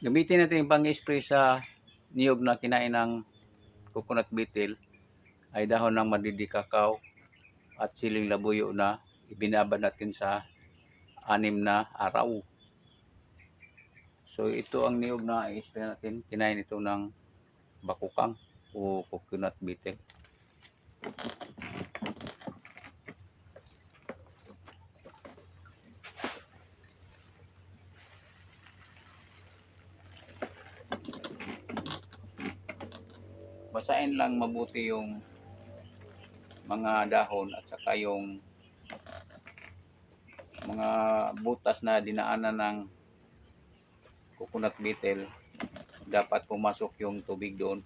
Gamitin natin yung pang-spray sa niyog na kinain ng coconut beetle ay dahon ng madidikakaw at siling labuyo na ibinabad natin sa anim na araw. So ito ang niyog na i-spray natin. Kinain ito ng bakukang o coconut beetle. basain lang mabuti yung mga dahon at saka yung mga butas na dinaanan ng coconut beetle. Dapat pumasok yung tubig doon.